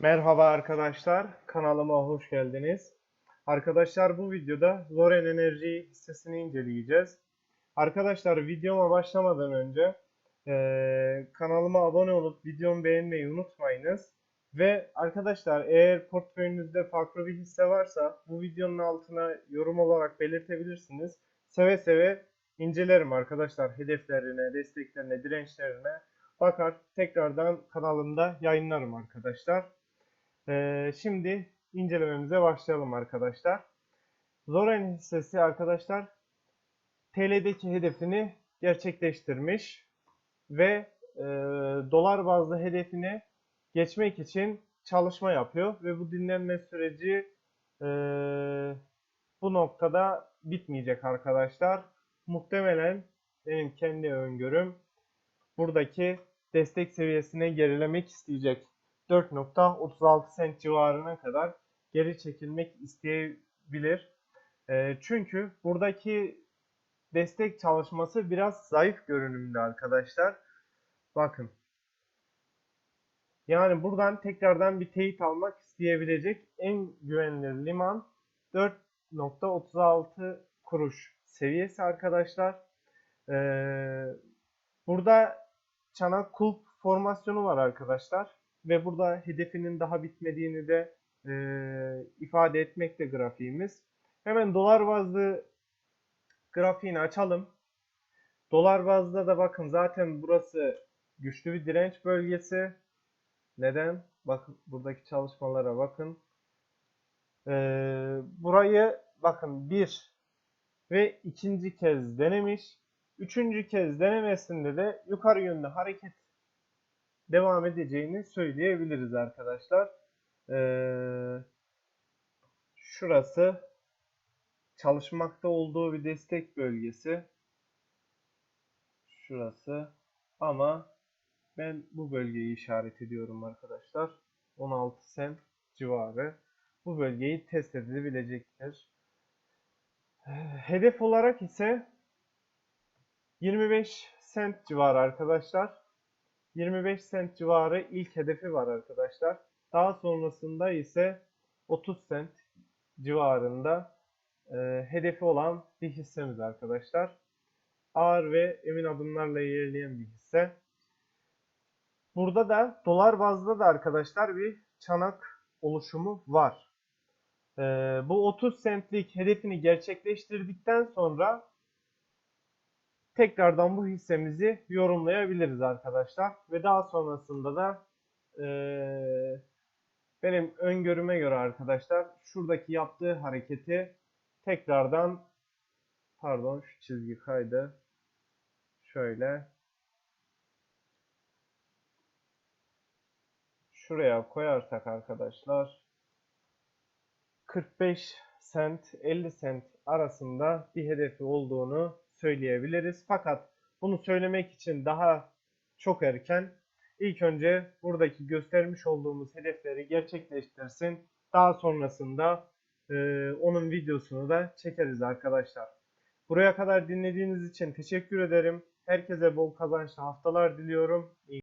Merhaba arkadaşlar, kanalıma hoş geldiniz. Arkadaşlar bu videoda Zoren Enerji hissesini inceleyeceğiz. Arkadaşlar videoma başlamadan önce eee, kanalıma abone olup videomu beğenmeyi unutmayınız. Ve arkadaşlar eğer portföyünüzde farklı bir hisse varsa bu videonun altına yorum olarak belirtebilirsiniz. Seve seve incelerim arkadaşlar hedeflerine, desteklerine, dirençlerine bakar tekrardan kanalımda yayınlarım arkadaşlar. Ee, şimdi incelememize başlayalım arkadaşlar. Zoren hissesi arkadaşlar TL'deki hedefini gerçekleştirmiş ve e, dolar bazlı hedefini geçmek için çalışma yapıyor ve bu dinlenme süreci e, bu noktada bitmeyecek arkadaşlar. Muhtemelen benim kendi öngörüm buradaki destek seviyesine gerilemek isteyecek. 4.36 sent civarına kadar geri çekilmek isteyebilir. Ee, çünkü buradaki destek çalışması biraz zayıf görünümde arkadaşlar. Bakın. Yani buradan tekrardan bir teyit almak isteyebilecek en güvenilir liman 4.36 kuruş seviyesi arkadaşlar. Ee, burada çanak kulp formasyonu var arkadaşlar ve burada hedefinin daha bitmediğini de e, ifade etmekte grafiğimiz. Hemen dolar bazlı grafiğini açalım. Dolar bazda da bakın zaten burası güçlü bir direnç bölgesi. Neden? Bakın buradaki çalışmalara bakın. Ee, burayı bakın bir ve ikinci kez denemiş. Üçüncü kez denemesinde de yukarı yönlü hareket devam edeceğini söyleyebiliriz arkadaşlar. Ee, şurası çalışmakta olduğu bir destek bölgesi. Şurası ama ben bu bölgeyi işaret ediyorum arkadaşlar. 16 sent civarı. Bu bölgeyi test edilebilecektir. Ee, Hedef olarak ise 25 sent civarı arkadaşlar. 25 sent civarı ilk hedefi var arkadaşlar. Daha sonrasında ise 30 sent civarında e, hedefi olan bir hissemiz arkadaşlar. Ağır ve emin adımlarla ilerleyen bir hisse. Burada da dolar bazda da arkadaşlar bir çanak oluşumu var. E, bu 30 centlik hedefini gerçekleştirdikten sonra tekrardan bu hissemizi yorumlayabiliriz arkadaşlar. Ve daha sonrasında da eee, benim öngörüme göre arkadaşlar şuradaki yaptığı hareketi tekrardan pardon şu çizgi kaydı. Şöyle şuraya koyarsak arkadaşlar 45 sent 50 sent arasında bir hedefi olduğunu söyleyebiliriz. Fakat bunu söylemek için daha çok erken. İlk önce buradaki göstermiş olduğumuz hedefleri gerçekleştirsin. Daha sonrasında e, onun videosunu da çekeriz arkadaşlar. Buraya kadar dinlediğiniz için teşekkür ederim. Herkese bol kazançlı haftalar diliyorum. İyi